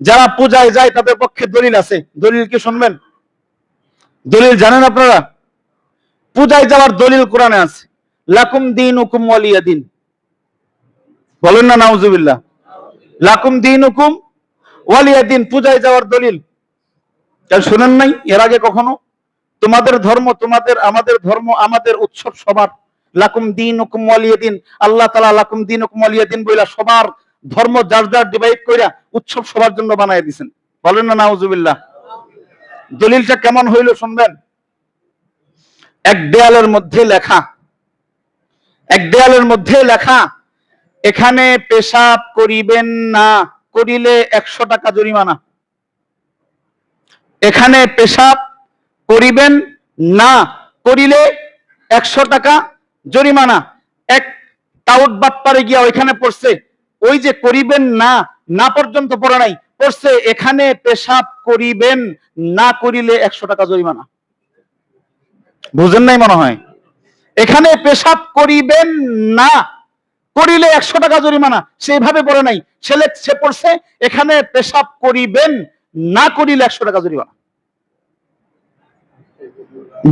যারা পূজায় যায় তাদের পক্ষে দলিল আছে। দলিল কি শুনবেন? দলিল জানেন আপনারা? পূজায় যাওয়ার দলিল কোরআনে আছে। লাকুম দিন হুকুম ওয়ালিয়া দিন। বলেন না, নাউজুবিল্লাহ। লাকুম দিন হুকুম ওয়ালিয়া দিন, পূজায় যাওয়ার দলিল। শুনেন নাই? এর আগে কখনো? তোমাদের ধর্ম, তোমাদের, আমাদের ধর্ম, আমাদের উৎসব সবার। লাকুম দিন হুকুম ওয়ালিয়া দিন। আল্লাহ তালা লাকুম দিন হুকুম ওয়ালিয়া দিন বইলা সবার ধর্ম যার যার ডিভাইড কইরা উৎসব সবার জন্য বানাই দিছেন। বলেন না, নাউজুবিল্লাহ। দলিলটা কেমন হইল শুনবেন? এক দেয়ালের মধ্যে লেখা, এক দেয়ালের মধ্যে লেখা, এখানে পেশাব করিবেন না, করিলে একশো টাকা জরিমানা। এখানে পেশাব করিবেন না, করিলে একশো টাকা জরিমানা। এক টাউট বাটপারে গিয়া ওইখানে পড়ছে ওই যে করিবেন না না পর্যন্ত পড়ে নাই, পড়ছে এখানে পেশাব করিবেন, না করিলে একশো টাকা জরিমানা। বুঝেন নাই মনে হয়? এখানে পেশাব করিবেন না, করিলে একশো টাকা জরিমানা, সেইভাবে পড়ে নাই। ছেলে, সে পড়ছে, এখানে পেশাব করিবেন, না করিলে একশো টাকা জরিমানা।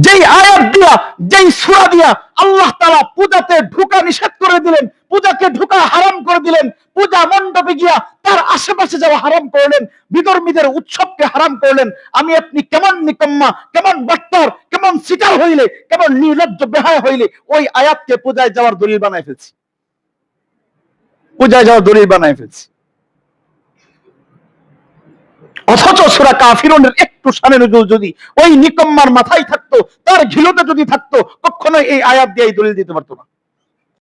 যেই আয়াত দিয়া, যেই সূরা দিয়া আল্লাহ তাআলা পূজাতে ঢুকা নিষেধ করে দিলেন, পূজাকে ঢুকা হারাম করে দিলেন, পূজা মণ্ডপে গিয়া তার আশেপাশে যাওয়া হারাম করলেন বিধর্মীদের উৎসবকে হারাম করলেন আমি আপনি কেমন নিকম্মা, কেমন বাট্টার, কেমন সিটার হইলে, কেমন নির্লজ্জ বেহায় হইলে ওই আয়াতকে পূজায় যাওয়ার দলিল বানায় ফেলছি। পূজায় যাওয়ার দলিল বানায় ফেলছি। অথচ সুরা কাফিরনের একটু নজরুল যদি ওই নিকম্মার মাথায় থাকতো, তার ঘিলোতে যদি থাকতো কখনো এই আয়াত দিয়ে দলিল দিতে পারতো না।